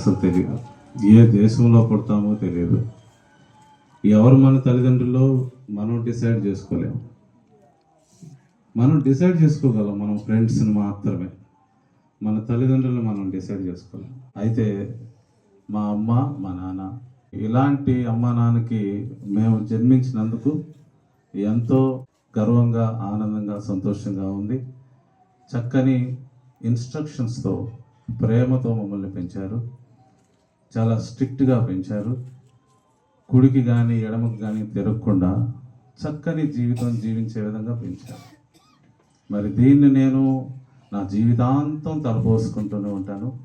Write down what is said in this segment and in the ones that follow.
అసలు తెలియదు. ఏ దేశంలో పుడతామో తెలియదు. ఎవరు మన తల్లిదండ్రుల్లో మనం డిసైడ్ చేసుకోలేము. మనం డిసైడ్ చేసుకోగలం మనం ఫ్రెండ్స్ని మాత్రమే. మన తల్లిదండ్రులు మనం డిసైడ్ చేసుకోలేం అయితే మా అమ్మ మా నాన్న ఇలాంటి అమ్మ నాన్నకి మేము జన్మించినందుకు ఎంతో గర్వంగా ఆనందంగా సంతోషంగా ఉంది. చక్కని ఇన్స్ట్రక్షన్స్తో ప్రేమతో మమ్మల్ని పెంచారు. చాలా స్ట్రిక్ట్గా పెంచారు. కుడికి కానీ ఎడమకి కానీ తిరగకుండా చక్కని జీవితం జీవించే విధంగా పెంచారు. మరి దీన్ని నేను నా జీవితాంతం తలపోసుకుంటూనే ఉంటాను.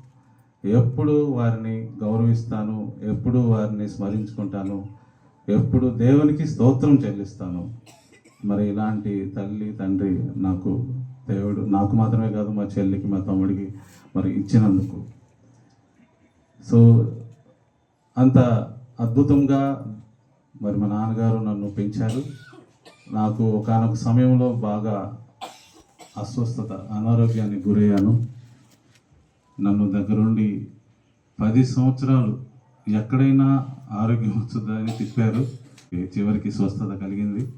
ఎప్పుడు వారిని గౌరవిస్తాను ఎప్పుడు వారిని స్మరించుకుంటాను ఎప్పుడు దేవునికి స్తోత్రం చెల్లిస్తాను. మరి ఇలాంటి తల్లి తండ్రి నాకు దేవుడు నాకు మాత్రమే కాదు మా చెల్లికి మా తమ్ముడికి మరి ఇచ్చినందుకు సో అంత అద్భుతంగా మరి మా నాన్నగారు నన్ను పెంచారు. నాకు ఒకనొక సమయంలో బాగా అస్వస్థత అనారోగ్యానికి గురయ్యాను. నన్ను దగ్గరుండి పది సంవత్సరాలు ఎక్కడైనా ఆరోగ్యం వస్తుందా తిప్పారు. చివరికి స్వస్థత కలిగింది.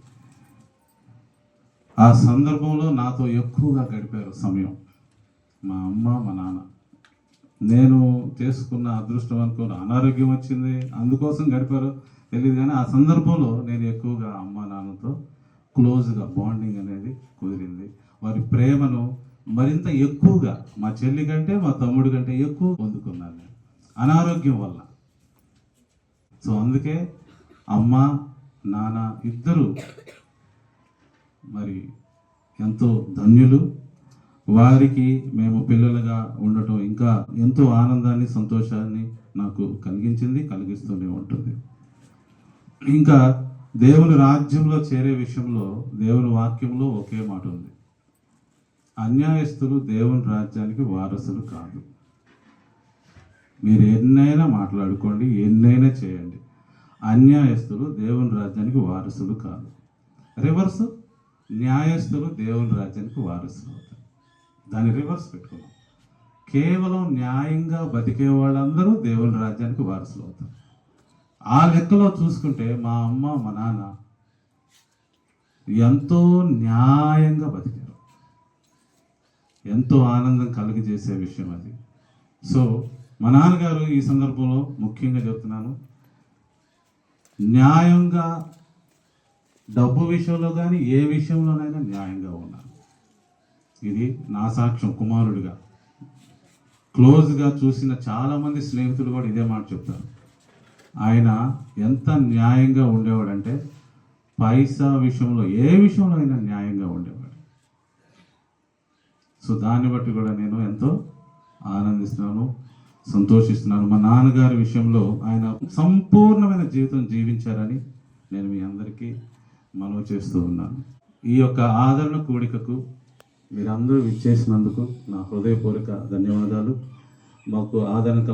ఆ సందర్భంలో నాతో ఎక్కువగా గడిపారు సమయం. మా అమ్మ మా నాన్న. నేను చేసుకున్న అదృష్టం అనుకోని. అనారోగ్యం వచ్చింది. అందుకోసం గడిపారు తెలియదు కానీ ఆ సందర్భంలో నేను ఎక్కువగా అమ్మ నాన్నతో క్లోజ్గా బాండింగ్ అనేది కుదిరింది. వారి ప్రేమను మరింత ఎక్కువగా మా చెల్లి కంటే మా తమ్ముడి కంటే ఎక్కువ పొందుకున్నాను నేను. అనారోగ్యం వల్ల. సో అందుకే అమ్మ నాన్న ఇద్దరు మరి ఎంతో ధన్యులు. వారికి మేము పిల్లలుగా ఉండటం ఇంకా ఎంతో ఆనందాన్ని సంతోషాన్ని నాకు కలిగించింది కలిగిస్తూనే ఉంటుంది. ఇంకా దేవుని రాజ్యంలో చేరే విషయంలో దేవుని వాక్యంలో ఒకే మాట ఉంది. అన్యాయస్తులు దేవుని రాజ్యానికి వారసులు కాదు. మీరు ఎన్నైనా మాట్లాడుకోండి ఎన్నైనా చేయండి. అన్యాయస్తులు దేవుని రాజ్యానికి వారసులు కాదు. రివర్స్ న్యాయస్తులు దేవుని రాజ్యానికి వారసులు అవుతారు. దాని రివర్స్ పెట్టుకున్నాం. కేవలం న్యాయంగా బతికే వాళ్ళందరూ దేవుని రాజ్యానికి వారసులు అవుతారు. ఆ లెక్కలో చూసుకుంటే మా అమ్మ మా నాన్న ఎంతో న్యాయంగా బతికారు. ఎంతో ఆనందం కలిగజేసే విషయం అది. సో మా నాన్నగారు ఈ సందర్భంలో ముఖ్యంగా చెప్తున్నాను. న్యాయంగా డబ్బు విషయంలో కానీ ఏ విషయంలోనైనా న్యాయంగా ఉన్నారు ఇది నా సాక్ష్యం కుమారుడిగా. క్లోజ్గా చూసిన చాలామంది స్నేహితులు కూడా ఇదే మాట చెప్తారు. ఆయన ఎంత న్యాయంగా ఉండేవాడంటే పైసా విషయంలో ఏ విషయంలో అయినా న్యాయంగా ఉండేవాడు. సో దాన్ని బట్టి కూడా నేను ఎంతో ఆనందిస్తున్నాను సంతోషిస్తున్నాను. మా నాన్నగారి విషయంలో ఆయన సంపూర్ణమైన జీవితం జీవించారని నేను మీ అందరికీ మనవి చేస్తూ ఉన్నాను. ఈ యొక్క ఆదరణ కూడికకు మీరందరూ విచ్చేసినందుకు నా హృదయపూర్వక ధన్యవాదాలు. మాకు ఆదరణ